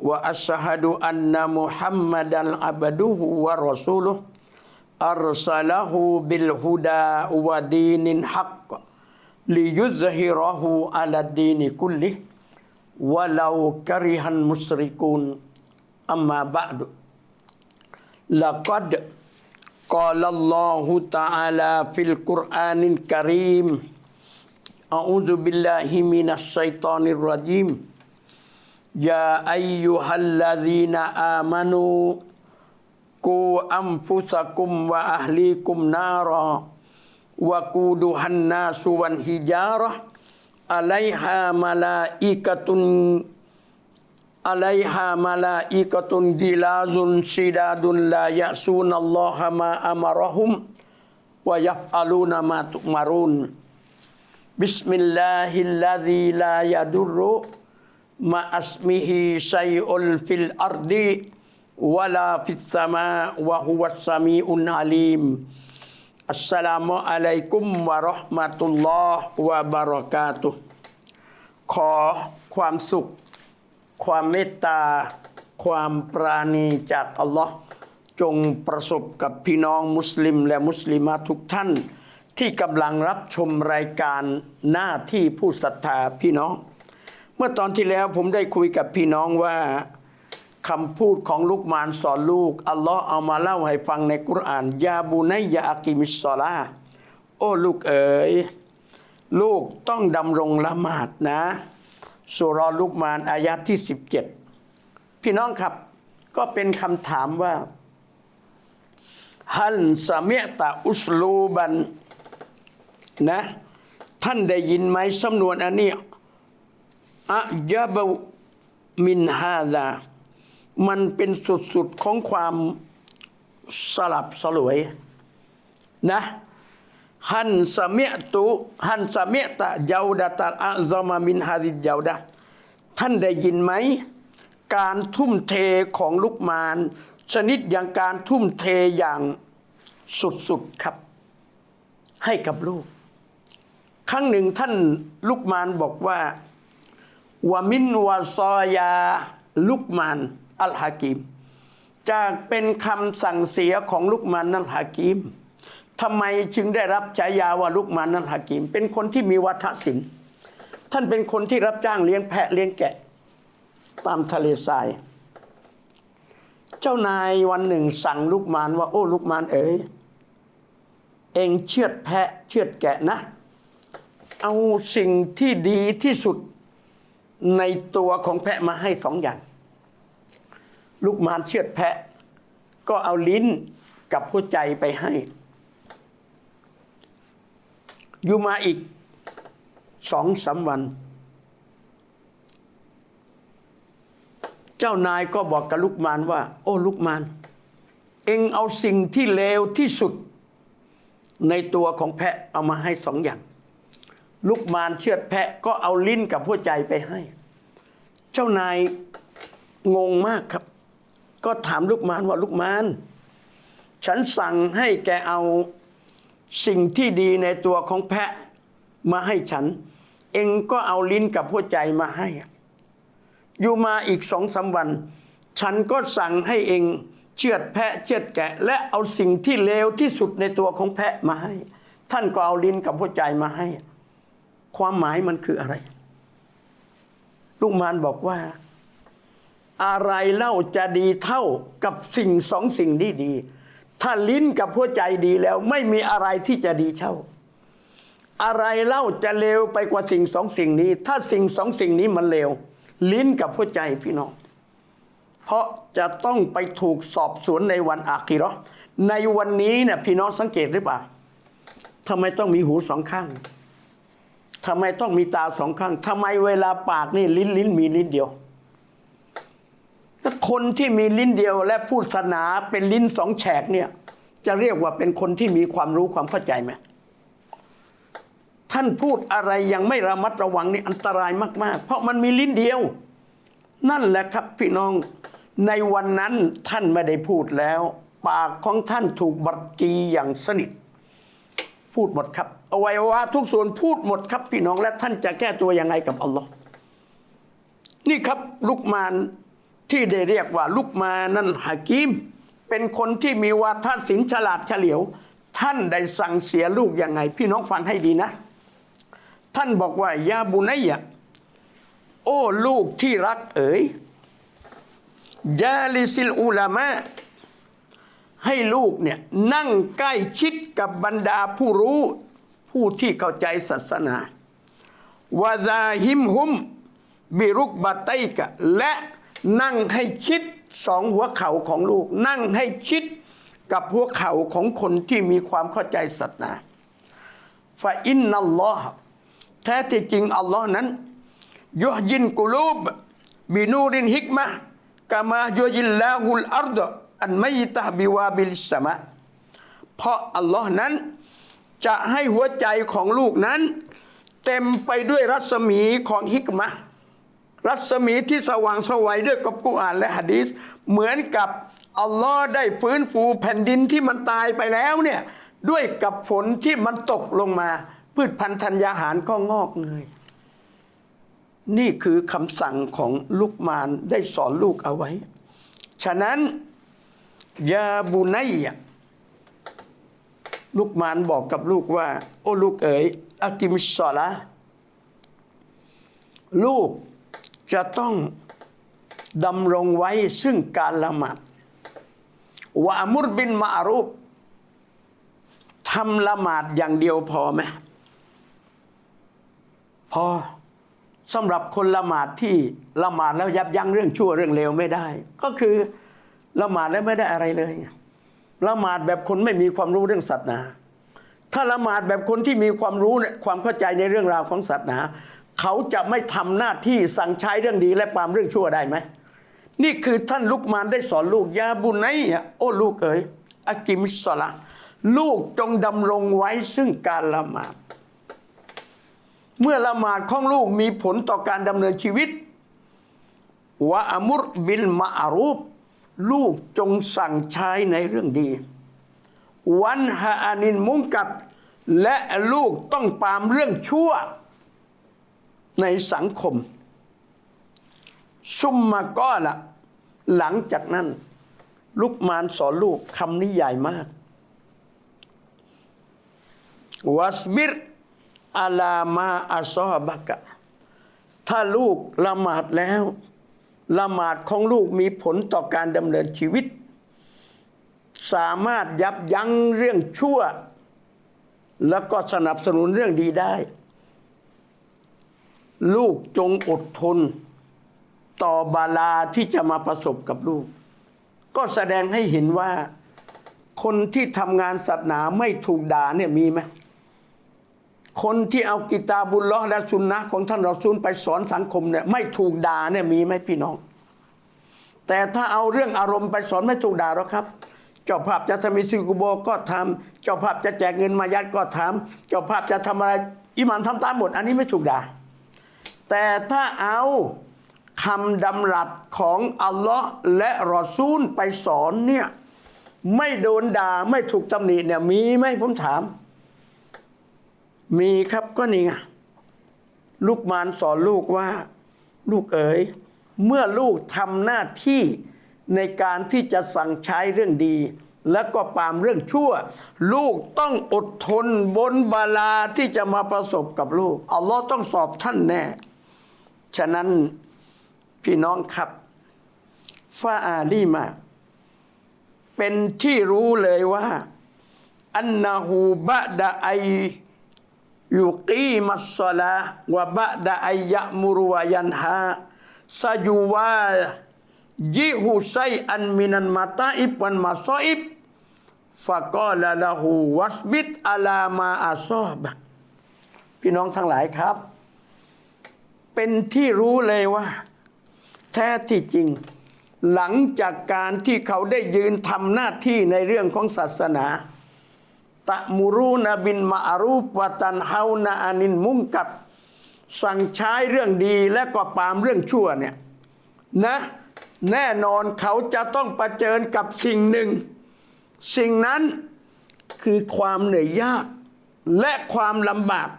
wa asyhadu anna muhammadan abduhu wa rasuluh. Arsalahu bil huda wa dinin haqq liyuzhirahu ala dini kullih. Walau karihan musyrikun. Amma ba'du. Laqad قال Allah ta'ala fil القرآن Karim. أعوذ billahi من الشيطان rajim. يا أيها الذين آمنوا قوا أنفسكم وأهليكم نارا وقودها الناس والحجارة. عليها ملائكة عليها ملائكة غلاظ شداد لا يعصون الله ما أمرهم ويفعلون ما تؤمرون. بسم الله الذي لا يضر มาอัสมิฮีชัยอุลฟิลอาร์ดีวะลาฟิสมาวะฮุวัสมีอุนอาลีมอัสสลามุอะลัยกุมวะราะห์มะตุลลอฮ์วะบารากาตุขอความสุข ความเมตตา ความปราณีจากอัลลอฮ์จงประสบกับพี่น้องมุสลิมและมุสลิมาทุกท่าน ที่กำลังรับชมรายการหน้าที่ผู้ศรัทธาพี่น้อง มื่อตอนที่แล้วผมได้คุยกับพี่น้องว่าคำพูดของลูกมานสอนลูก อัลลอฮ์เอามาเล่าให้ฟังในกุรอาน ยาบูนัยยาอากิมิสซอลาโอ้ลูกเอ๋ยลูกต้องดำรงละหมาดนะสุรอลูกมานอายะที่ 17 พี่น้องครับ ก็เป็นคำถามว่า ฮันสเมตาอุสลูบันนะ ท่านได้ยินไหมสำนวนอันนี้ อะยะบมินฮาดามันเป็นสุดๆของความสลับสลวยนะฮันสมิตุฮันสมิตะเจาดะตัลอะซอมามินฮาดิเจาดะท่านได้ยินไหม การทุ่มเทของลุกมาน ชนิดอย่างการทุ่มเทอย่างสุดๆครับ ให้กับลูก ครั้งหนึ่งท่านลุกมานบอกว่า วามินวาซอยาลุกมานอัลฮากิม จากเป็นคำสั่งเสียของลุกมานอัลฮากิมทำไมจึงได้รับฉายาว่าลุกมานอัลฮากิม เป็นคนที่มีวัฒนศิลป์ท่านเป็นคนที่รับจ้างเลี้ยงแพะเลี้ยงแกะ ตามทะเลทราย เจ้านายวันหนึ่งสั่งลูกมานว่าโอ้ลูกมานเอ๋ยเองเชือดแพะเชือดแกะนะ เอาสิ่งที่ดีที่สุด ในตัวของแพะมาให้สองอย่าง ลูกมารเชือดแพะ ก็เอาลิ้นกับหัวใจไปให้อยู่มาอีกสองสามวัน เจ้านายก็บอกกับลูกมารว่า โอ้ลูกมารเองเอาสิ่งที่เลวที่สุด ในตัวของแพะเอามาให้สองอย่าง ลูกมารเชือดแพะก็เอาลิ้นกับหัวใจไปให้ เจ้านายงงมากครับ ก็ถามลูกมารว่าลูกมารฉันสั่งให้แกเอาสิ่งที่ดีในตัวของแพะมาให้ฉัน เองก็เอาลิ้นกับหัวใจมาให้ อยู่มาอีกสองสาวัน ฉันก็สั่งให้เองเชือดแพะเชือดแกะ และเอาสิ่งที่เลวที่สุดในตัวของแพะมาให้ ท่านก็เอาลิ้นกับหัวใจมาให้ ความหมายมันคืออะไร ลูกมารบอกว่า อะไรเล่าจะดีเท่ากับสิ่งสองสิ่งนี้ดี ถ้าลิ้นกับหัวใจดีแล้ว ไม่มีอะไรที่จะดีเท่า อะไรเล่าจะเลวไปกว่าสิ่งสองสิ่งนี้ ถ้าสิ่งสองสิ่งนี้มันเลวลิ้นกับหัวใจพี่น้อง เพราะจะต้องไปถูกสอบสวนในวันอาคิราะห์ในวันนี้เนี่ยพี่น้องสังเกตหรือเปล่าทำไมต้องมีหูสองข้าง ทำไมต้องมีตาสองข้างทำไมเวลาปากนี่ลิ้นลิ้นมีลิ้นเดียวถ้าคนที่มีลิ้นเดียวและพูดศาสนาเป็นลิ้นสองแฉกเนี่ย จะเรียกว่าเป็นคนที่มีความรู้ความเข้าใจไหมท่านพูดอะไรยังไม่ระมัดระวังนี่อันตรายมาก ๆ เพราะมันมีลิ้นเดียว นั่นแหละครับพี่น้องในวันนั้นท่านไม่ได้พูดแล้ว ปากของท่านถูกบัดจีอย่างสนิท พูดหมดครับอวัยวะทุกส่วนพูดหมดครับพี่น้องและท่านจะแก้ตัวยังไงกับอัลลอฮ์นี่ครับลุกมานที่ได้เรียกว่าลุกมานั่นฮากิม เป็นคนที่มีวาทศิลป์ฉลาดเฉลียว ท่านได้สั่งเสียลูกยังไง พี่น้องฟังให้ดีนะ ท่านบอกว่ายาบุนัยะโอ้ลูกที่รักเอ๋ยยาลิซิลอุลามะ ให้ลูกเนี่ยนั่งใกล้ชิดกับบรรดาผู้รู้ผู้ที่เข้าใจศาสนาวาซาฮิมฮุม บิรุกบาไตกะ และนั่งให้ชิดสองหัวเข่าของลูก นั่งให้ชิดกับหัวเข่าของคนที่มีความเข้าใจศาสนาฟาอินนัลลอฮ์แท้ที่จริงอัลลอฮ์นั้นยุยินกุลูบ บินูรินฮิกมะกามายุยิลลาฮุลอัรด อันไม่ตะบิวาบิลสมะเพราะอัลลอฮ์นั้น จะให้หัวใจของลูกนั้น เต็มไปด้วยรัศมีของฮิกมะรัศมีที่สว่างสวัยด้วยกับกุรอานและหะดีษเหมือนกับอัลลอฮ์ได้ฟื้นฟูแผ่นดินที่มันตายไปแล้วเนี่ยด้วยกับฝนที่มันตกลงมา พืชพันธุ์ธัญญาหารก็งอกเงยนี่คือคำสั่งของลูกมารได้สอนลูกเอาไว้ ฉะนั้น ยาบุนัยะลูกมารบอกกับลูกว่า โอ้ลูกเอ๋ยอากิมสอละลูกจะต้องดำรงไว้ซึ่งการละหมาดวะอามุรบินมาอารูปทำละหมาดอย่างเดียวพอไหมพอสำหรับคนละหมาดที่ละหมาดแล้วยับยั้งเรื่องชั่วเรื่องเลวไม่ได้ ก็คือ ละหมาดแล้วไม่ได้อะไรเลยละหมาดแบบคนไม่มีความรู้เรื่องศาสนา ถ้าละหมาดแบบคนที่มีความรู้เนี่ยความเข้าใจในเรื่องราวของศาสนา เขาจะไม่ทำหน้าที่สั่งใช้เรื่องดีและปรามเรื่องชั่วได้ไหมนี่คือท่านลุกมานได้สอนลูกยาบุญไนโอ้ลูกเอ๋ยอากิมิสละลูกจงดำรงไว้ซึ่งการละหมาด เมื่อละหมาดของลูกมีผลต่อการดำเนินชีวิตวะอมุรบิลมาอารูป ลูกจงสั่งใช้ในเรื่องดี วันฮาอานินมุงกัด และลูกต้องปามเรื่องชั่ว ในสังคม ซุมมาก็ละหลังจากนั้น ลูกมารสอนลูกคำนี้ใหญ่มากวัสบิรอาลามาอัซอบักะ ถ้าลูกละหมาดแล้ว ละหมาดของลูกมีผลต่อการดำเนินชีวิต สามารถยับยั้งเรื่องชั่ว แล้วก็สนับสนุนเรื่องดีได้ ลูกจงอดทน ต่อบาลาที่จะมาประสบกับลูก ก็แสดงให้เห็นว่าคนที่ทำงานศาสนาไม่ถูกด่าเนี่ยมีไหม คนที่เอากิตาบุลลาะและสุนนะของท่านรอซูลไปสอนสังคมเนี่ยไม่ถูกด่าเนี่ยมีไหมพี่น้อง แต่ถ้าเอาเรื่องอารมณ์ไปสอนไม่ถูกด่าหรอกครับ เจ้าภาพจะทำมิซิกุโบก็ทำเจ้าภาพจะแจกเงินมายัดก็ทำเจ้าภาพจะทำอะไรอิหมามทำตามหมด อันนี้ไม่ถูกด่า แต่ถ้าเอาคำดำรัสของอัลลอฮ์และรอซูลไปสอนเนี่ยไม่โดนด่าไม่ถูกตำหนิเนี่ยมีไหมผมถาม มีครับก็นี่ไงลูกมารสอนลูกว่า ลูกเอ๋ยเมื่อลูกทำหน้าที่ในการที่จะสั่งใช้เรื่องดี แล้วก็ปามเรื่องชั่ว ลูกต้องอดทนบนบาลาที่จะมาประสบกับลูกอัลลอฮ์ต้องสอบท่านแน่ ฉะนั้นพี่น้องครับฟาอาลีมา เป็นที่รู้เลยว่า อันนาหูบะดะไอ ยุกีมัสสลาวะบะดะไอยะมุรุวะยันฮาซายูวายิหุไซอันมินันมาตาอิบวันมาซออิบฟะกอลาละหูวัสบิตอาลามาอาซอบะพี่น้องทั้งหลายครับ เป็นที่รู้เลยว่า แท้ที่จริง หลังจากการที่เขาได้ยืนทำหน้าที่ในเรื่องของศาสนา ตะมุรูนบินมาอารูปวตันเฮานาอานินมุงกัด สั่งใช้เรื่องดีและก็ปามเรื่องชั่วเนี่ยนะแน่นอนเขาจะต้องประเจิญกับสิ่งหนึ่ง สิ่งนั้นคือความเหนื่อยยากและความลำบาก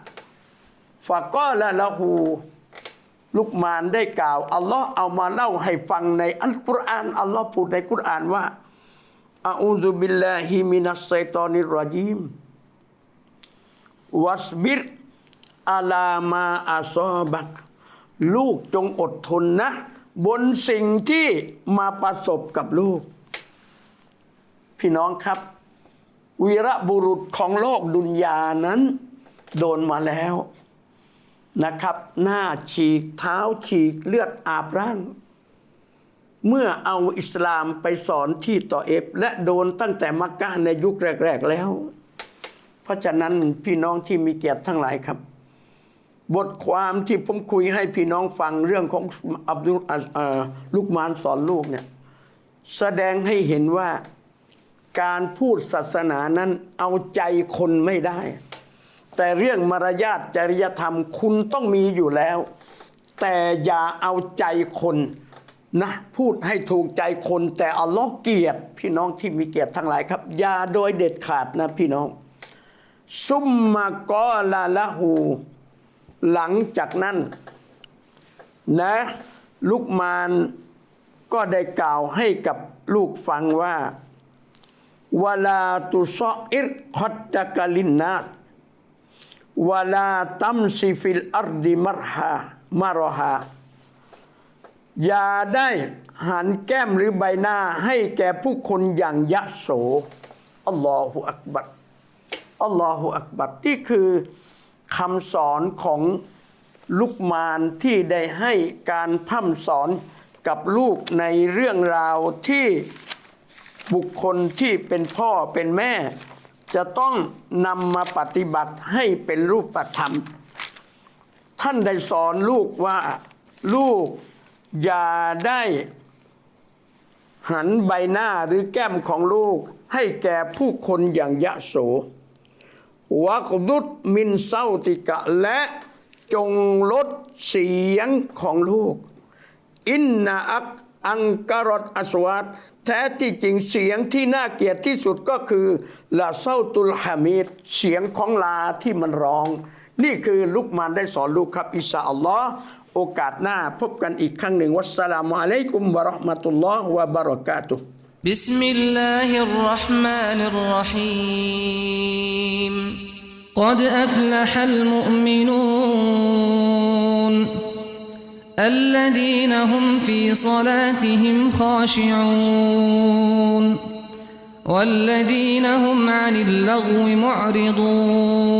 ฝากก็ละละหูลุกมานได้กล่าว อัลลอฮ์เอามาเล่าให้ฟังในอัลกุรอาน อัลลอฮ์พูดในกุรอานว่า อาอูซุบิลลาฮิมินัสไซตอนิรรจีมวัสบิรอาลามาอาซอบัก ลูกจงอดทนนะ บนสิ่งที่มาประสบกับลูก พี่น้องครับ วีระบุรุษของโลกดุนยานั้น โดนมาแล้วนะครับ หน้าฉีกเท้าฉีกเลือดอาบร่าง เมื่อเอาอิสลามไปสอนที่ต่อเอฟ และโดนตั้งแต่มักกะในยุคแรก ๆแล้ว เพราะฉะนั้นพี่น้องที่มีเกียรติทั้งหลายครับ บทความที่ผมคุยให้พี่น้องฟังเรื่องของอับดุลอะเอ่อลูกมานสอนลูกเนี่ยแสดงให้เห็นว่าการพูดศาสนานั้นเอาใจคนไม่ได้ แต่เรื่องมารยาทจริยธรรมคุณต้องมีอยู่แล้ว แต่อย่าเอาใจคน นะพูดให้ถูกใจคนแต่อัลลอฮ์เกียดพี่น้องที่มีเกียรติทั้งหลายครับ อย่าโดยเด็ดขาดนะพี่น้อง ซุมมากอลาละหู หลังจากนั้น นะลูกมานก็ได้กล่าวให้กับลูกฟังว่าวลาตุซออิรคอตตะกะลินนาสวลาตัมซิฟิลอัรดิมรฮามารฮา อย่าได้หันแก้มหรือใบหน้าให้แก่ผู้คนอย่างยะโสอัลลอฮฺอักบัรอัลลอฮฺอักบัรนี่คือคำสอนของลุกมานที่ได้ให้การพร่ำสอนกับลูกในเรื่องราวที่บุคคลที่เป็นพ่อเป็นแม่ จะต้องนำมาปฏิบัติให้เป็นรูปธรรม ท่านได้สอนลูกว่าลูก อย่าได้หันใบหน้าหรือแก้มของลูกให้แก่ผู้คนอย่างยะโสวักดุดมินเศร้าติกะและจงลดเสียงของลูก อินนาอักอังการอดอสวัตแท้ที่จริงเสียงที่น่าเกลียดที่สุดก็คือละเศร้าตุลฮามิดเสียงของลาที่มันร้อง นี่คือลุกมานได้สอนลูกครับอิสาอัลลอฮ์ โอกาสหน้าพบกันอีกครั้งหนึ่ง วัสสลามุอะลัยกุมวะเราะห์มะตุลลอฮ์วะบะเราะกาตุฮ์ بسم الله الرحمن الرحيم قد أفلح المؤمنون الذين هم في صلاتهم خاشعون والذين هم عن اللغو معرضون